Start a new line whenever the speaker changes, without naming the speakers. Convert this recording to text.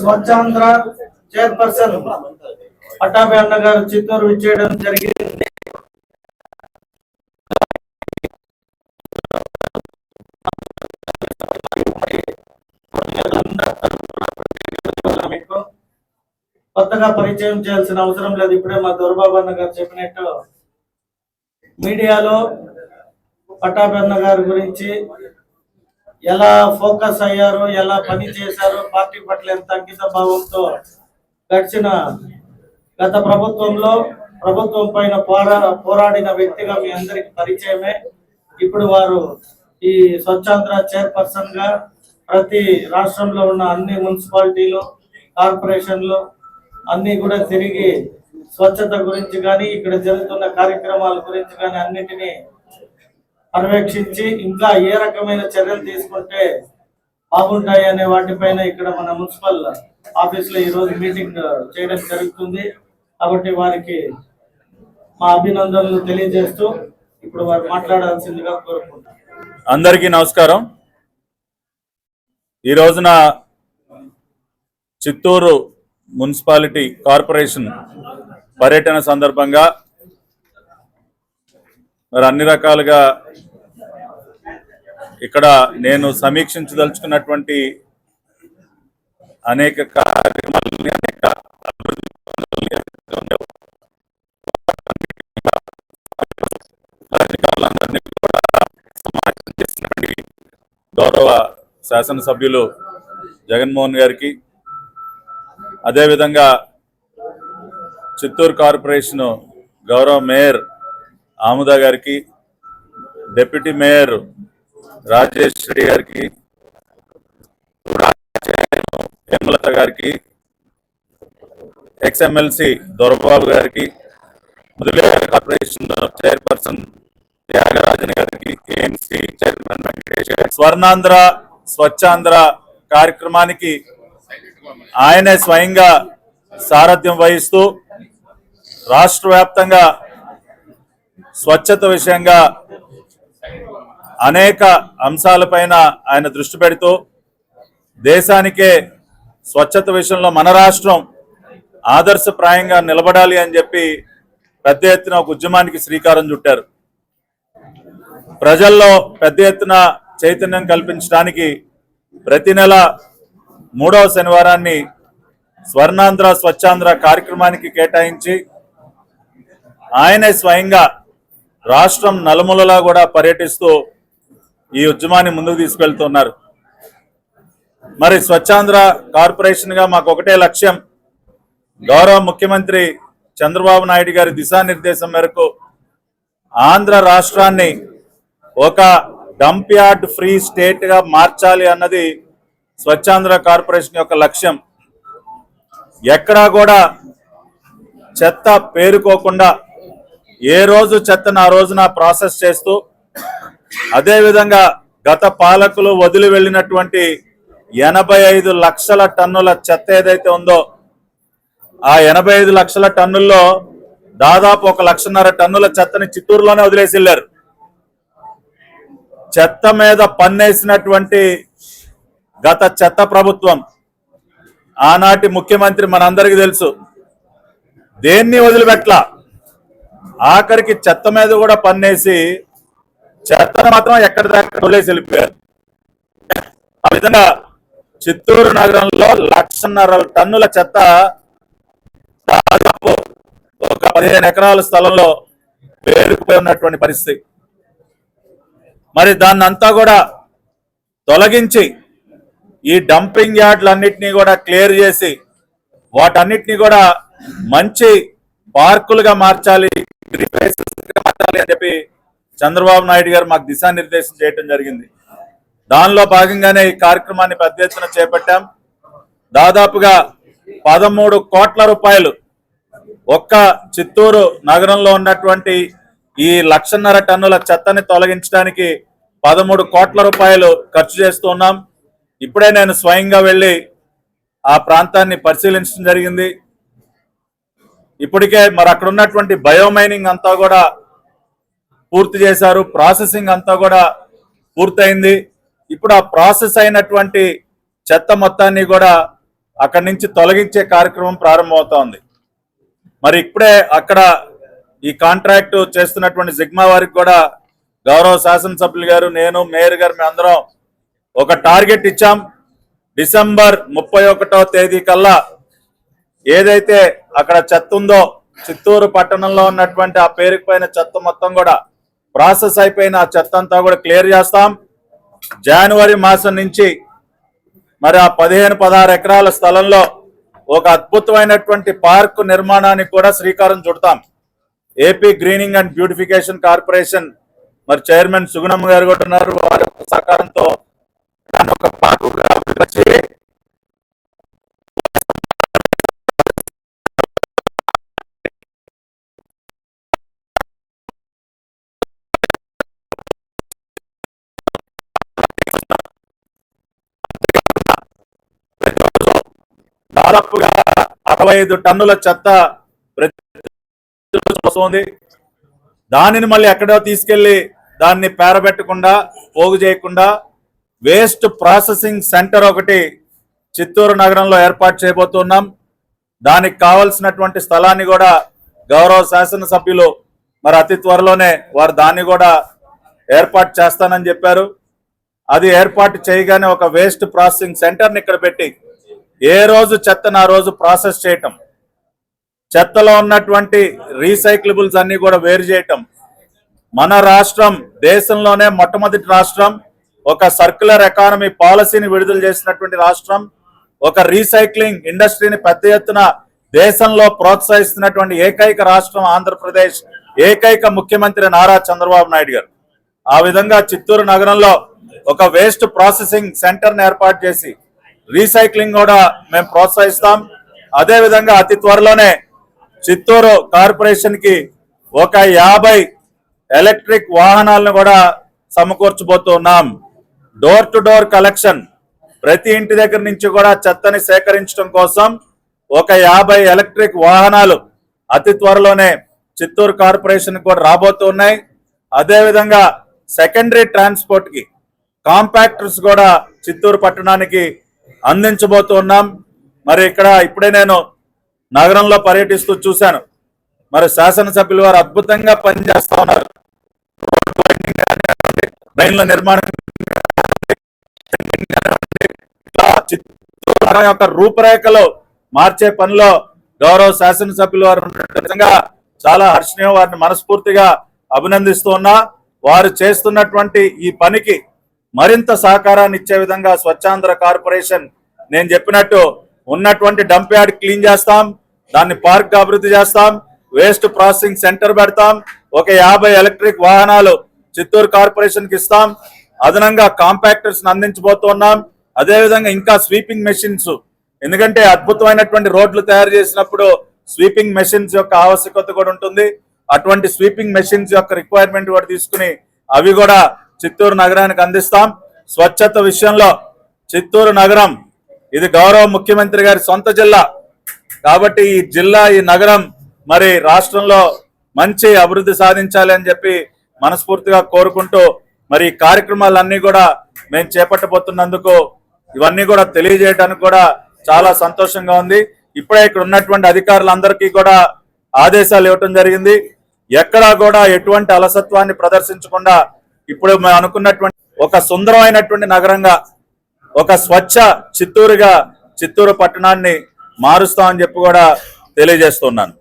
Swachhandhra chairperson Pattabhi అన్న గారు చిత్తూరు విచ్చేయడం జరిగింది. కొత్తగా పరిచయం చేయాల్సిన అవసరం లేదు. ఇప్పుడే మా దొరబాబు అన్న గారు చెప్పినట్టు మీడియాలో పట్టాభి అన్న గారి గురించి ఎలా ఫోకస్ అయ్యారు ఎలా పని చేశారు పార్టీ పట్ల ఎంత అంకిత భావంతో గడిచిన గత ప్రభుత్వంలో ప్రభుత్వం పైన పోరా పోరాడిన వ్యక్తిగా మీ అందరికి పరిచయమే. ఇప్పుడు వారు ఈ స్వచ్ఛాంధ్ర చైర్పర్సన్గా ప్రతి రాష్ట్రంలో ఉన్న అన్ని మున్సిపాలిటీలు కార్పొరేషన్లు అన్ని కూడా తిరిగి స్వచ్ఛత గురించి కానీ ఇక్కడ జరుగుతున్న కార్యక్రమాల గురించి కానీ అన్నిటినీ పర్యవేక్షించి ఇంకా ఏ రకమైన చర్యలు తీసుకుంటే బాగుంటాయి అనే వాటిపైన ఇక్కడ మన మున్సిపల్ ఆఫీస్లో ఈ రోజు మీటింగ్ చేయడం జరుగుతుంది. కాబట్టి వారికి మా అభినందనలు తెలియజేస్తూ ఇప్పుడు వారు మాట్లాడాల్సిందిగా కోరుకుంటున్నాను.
అందరికీ నమస్కారం. ఈ రోజున చిత్తూరు మున్సిపాలిటీ కార్పొరేషన్ పర్యటన సందర్భంగా మరి అన్ని రకాలుగా ఇక్కడ నేను సమీక్షించదలుచుకున్నటువంటి అనేక కార్యక్రమాలని అనేక అభివృద్ధి కూడా గౌరవ శాసనసభ్యులు జగన్మోహన్ గారికి. అదేవిధంగా చిత్తూరు కార్పొరేషన్ గౌరవ మేయర్ ఆముద గారికి డిప్యూటీ మేయర్ రాజేష్ రెడ్డి గారికి హేమలత గారికి ఎక్స్ఎమ్మెల్సీ దొరబాబు గారికి ముదిలేరు కార్పొరేషన్ చైర్పర్సన్ త్యాగరాజన్ గారికి ఏఎంసీ చైర్మన్ వెంకటేష్ గారికి స్వర్ణాంధ్ర స్వచ్ఛాంధ్ర కార్యక్రమానికి ఆయనే స్వయంగా సారథ్యం వహిస్తూ రాష్ట్ర వ్యాప్తంగా స్వచ్ఛత విషయంగా అనేక అంశాలపైన ఆయన దృష్టి పెడుతూ దేశానికే స్వచ్ఛత విషయంలో మన రాష్ట్రం ఆదర్శప్రాయంగా నిలబడాలి అని చెప్పి పెద్ద ఎత్తున ఒక ఉద్యమానికి శ్రీకారం చుట్టారు. ప్రజల్లో పెద్ద ఎత్తున చైతన్యం కల్పించడానికి ప్రతి నెల మూడవ శనివారాన్ని స్వర్ణాంధ్ర స్వచ్ఛాంధ్ర కార్యక్రమానికి కేటాయించి ఆయనే స్వయంగా రాష్ట్రం నలుమూలలా కూడా పర్యటిస్తూ ఈ ఉద్యమాన్ని ముందుకు తీసుకెళ్తున్నారు. మరి స్వచ్ఛాంధ్ర కార్పొరేషన్గా మాకు ఒకటే లక్ష్యం. గౌరవ ముఖ్యమంత్రి చంద్రబాబు నాయుడు గారి దిశానిర్దేశం మేరకు ఆంధ్ర రాష్ట్రాన్ని ఒక డంప్ యార్డ్ ఫ్రీ స్టేట్గా మార్చాలి అన్నది స్వచ్ఛాంధ్ర కార్పొరేషన్ యొక్క లక్ష్యం. ఎక్కడా కూడా చెత్త పేరుకోకుండా ఏ రోజు చెత్తను ఆ రోజున ప్రాసెస్ చేస్తూ అదేవిధంగా గత పాలకులు వదిలి వెళ్ళినటువంటి ఎనభై ఐదు లక్షల టన్నుల చెత్త ఏదైతే ఉందో ఆ ఎనభై ఐదు లక్షల టన్నుల్లో దాదాపు ఒక లక్షన్నర టన్నుల చెత్తని చిత్తూరులోనే వదిలేసి వెళ్ళారు. చెత్త మీద పన్నేసినటువంటి గత చెత్త ప్రభుత్వం ఆనాటి ముఖ్యమంత్రి మనందరికీ తెలుసు దేన్ని వదిలిపెట్టలా? ఆఖరికి చెత్త మీద కూడా పన్నేసి చెత్తను మాత్రం ఎక్కడి దాకా వదిలేసి వెళ్ళిపోయారు. ఆ విధంగా చిత్తూరు నగరంలో లక్షన్నర టన్నుల చెత్త దాదాపు ఒక పదిహేను ఎకరాల స్థలంలో పేరుకుపోయి ఉన్నటువంటి పరిస్థితి. మరి దాన్ని అంతా కూడా తొలగించి ఈ డంపింగ్ యార్డ్లన్నింటినీ కూడా క్లియర్ చేసి వాటన్నిటిని కూడా మంచి పార్కులుగా మార్చాలి మార్చాలి అని చెప్పి చంద్రబాబు నాయుడు గారు మాకు దిశానిర్దేశం చేయటం జరిగింది. దానిలో భాగంగానే ఈ కార్యక్రమాన్ని పెద్ద ఎత్తున చేపట్టాం. దాదాపుగా పదమూడు కోట్ల రూపాయలు ఒక్క చిత్తూరు నగరంలో ఉన్నటువంటి ఈ లక్షన్నర టన్నుల చెత్తని తొలగించడానికి పదమూడు కోట్ల రూపాయలు ఖర్చు చేస్తున్నాం ఇప్పుడే నేను స్వయంగా వెళ్ళి ఆ ప్రాంతాన్ని పరిశీలించడం జరిగింది. ఇప్పటికే మరి అక్కడ ఉన్నటువంటి బయోమైనింగ్ అంతా కూడా పూర్తి చేశారు ప్రాసెసింగ్ అంతా కూడా పూర్తయింది. ఇప్పుడు ఆ ప్రాసెస్ అయినటువంటి చెత్త మొత్తాన్ని కూడా అక్కడి నుంచి తొలగించే కార్యక్రమం ప్రారంభమవుతోంది. మరి ఇప్పుడే అక్కడ ఈ కాంట్రాక్ట్ చేస్తున్నటువంటి జిగ్మా వారికి కూడా గౌరవ శాసనసభ్యులు గారు నేను మేయర్ గారు మేము అందరం ఒక టార్గెట్ ఇచ్చాం. డిసెంబర్ ముప్పై ఒకటో తేదీ కల్లా ఏదైతే అక్కడ చెత్త ఉందో చిత్తూరు పట్టణంలో ఉన్నటువంటి ఆ పేరుకుపోయిన చెత్త మొత్తం కూడా ప్రాసెస్ అయిపోయిన ఆ చెత్త అంతా కూడా క్లియర్ చేస్తాం. జనవరి మాసం నుంచి మరి ఆ పదిహేను పదహారు ఎకరాల స్థలంలో ఒక అద్భుతమైనటువంటి పార్క్ నిర్మాణానికి కూడా శ్రీకారం చుడతాం. AP greening and beautification corporation మరి చైర్మన్ సుగుణమ్మ గారు కూడా ఉన్నారు. వారి సహకారంతో దాన్ని ఒక పార్కుగా దాదాపుగా అరవై ఐదు టన్నుల చెత్త ప్రతి వస్తుంది. దానిని మళ్ళీ ఎక్కడో తీసుకెళ్ళి దాన్ని పేరబెట్టకుండా పోగు చేయకుండా వేస్ట్ ప్రాసెసింగ్ సెంటర్ ఒకటి చిత్తూరు నగరంలో ఏర్పాటు చేయబోతున్నాం. దానికి కావలసినటువంటి స్థలాన్ని కూడా గౌరవ శాసనసభ్యులు మరి అతి త్వరలోనే వారు దాన్ని కూడా ఏర్పాటు చేస్తానని చెప్పారు. అది ఏర్పాటు చేయగానే ఒక వేస్ట్ ప్రాసెసింగ్ సెంటర్ని ఇక్కడ పెట్టి ఏ రోజు చెత్తను ఆ రోజు ప్రాసెస్ చేయటం. చెత్తలో ఉన్నటువంటి రీసైక్లబుల్స్ అన్ని కూడా వేరు చేయటం. మన రాష్ట్రం దేశంలోనే మొట్టమొదటి రాష్ట్రం ఒక సర్క్యులర్ ఎకానమీ పాలసీని విడుదల చేసినటువంటి రాష్ట్రం ఒక రీసైక్లింగ్ ఇండస్ట్రీని పెద్ద ఎత్తున దేశంలో ప్రోత్సహిస్తున్నటువంటి ఏకైక రాష్ట్రం ఆంధ్రప్రదేశ్ ఏకైక ముఖ్యమంత్రి నారా చంద్రబాబు నాయుడు గారు. ఆ విధంగా చిత్తూరు నగరంలో ఒక వేస్ట్ ప్రాసెసింగ్ సెంటర్ను ఏర్పాటు చేసి రీసైక్లింగ్ కూడా మేము ప్రోత్సహిస్తాం. అదేవిధంగా అతి త్వరలోనే చిత్తూరు కార్పొరేషన్కి ఒక యాభై ఎలక్ట్రిక్ వాహనాలను కూడా సమకూర్చబోతున్నాం డోర్ టు డోర్ కలెక్షన్ ప్రతి ఇంటి దగ్గర నుంచి కూడా చెత్తని సేకరించడం కోసం ఒక యాభై ఎలక్ట్రిక్ వాహనాలు అతి త్వరలోనే చిత్తూరు కార్పొరేషన్ కూడా రాబోతున్నాయి అదేవిధంగా సెకండరీ ట్రాన్స్పోర్ట్కి కాంపాక్టర్స్ కూడా చిత్తూరు పట్టణానికి అందించబోతున్నాం. మరి ఇక్కడ ఇప్పుడే నేను నగరంలో పర్యటిస్తూ చూశాను. మరి శాసనసభ్యులు వారు అద్భుతంగా పనిచేస్తా ఉన్నారు. రైళ్ళ నిర్మాణం యొక్క రూపురేఖలు మార్చే పనిలో గౌరవ శాసనసభ్యులు వారు నిజంగా చాలా హర్షణీయం వారిని మనస్ఫూర్తిగా అభినందిస్తూ ఉన్నా. వారు చేస్తున్నటువంటి ఈ పనికి మరింత సహకారాన్ని ఇచ్చే విధంగా స్వచ్ఛాంధ్ర కార్పొరేషన్ నేను చెప్పినట్టు ఉన్నటువంటి డంప్ యార్డ్ క్లీన్ చేస్తాం దాన్ని పార్క్ అభివృద్ధి చేస్తాం వేస్ట్ ప్రాసెసింగ్ సెంటర్ పెడతాం ఒక యాభై ఎలక్ట్రిక్ వాహనాలు చిత్తూరు కార్పొరేషన్కి ఇస్తాం అదనంగా కాంపాక్టర్స్ అందించబోతున్నాం అదేవిధంగా ఇంకా స్వీపింగ్ మెషిన్స్. ఎందుకంటే అద్భుతమైనటువంటి రోడ్లు తయారు చేసినప్పుడు స్వీపింగ్ మెషిన్స్ యొక్క ఆవశ్యకత కూడా ఉంటుంది అటువంటి స్వీపింగ్ మెషిన్స్ యొక్క రిక్వైర్మెంట్ కూడా తీసుకుని అవి కూడా చిత్తూరు నగరానికి అందిస్తాం. స్వచ్ఛత విషయంలో చిత్తూరు నగరం ఇది గౌరవ ముఖ్యమంత్రి గారి సొంత జిల్లా. కాబట్టి ఈ జిల్లా ఈ నగరం మరి రాష్ట్రంలో మంచి అభివృద్ధి సాధించాలి అని చెప్పి మనస్ఫూర్తిగా కోరుకుంటూ మరి ఈ కార్యక్రమాలన్నీ కూడా మేము చేపట్టబోతున్నందుకు ఇవన్నీ కూడా తెలియజేయడానికి కూడా చాలా సంతోషంగా ఉంది. ఇప్పుడే ఇక్కడ ఉన్నటువంటి అధికారులందరికీ కూడా ఆదేశాలు ఇవ్వటం జరిగింది. ఎక్కడా కూడా ఎటువంటి అలసత్వాన్ని ప్రదర్శించకుండా ఇప్పుడు మేము అనుకున్నటువంటి ఒక సుందరమైనటువంటి నగరంగా ఒక స్వచ్ఛ చిత్తూరుగా చిత్తూరు పట్టణాన్ని మారుస్తామని చెప్పి కూడా తెలియజేస్తున్నాను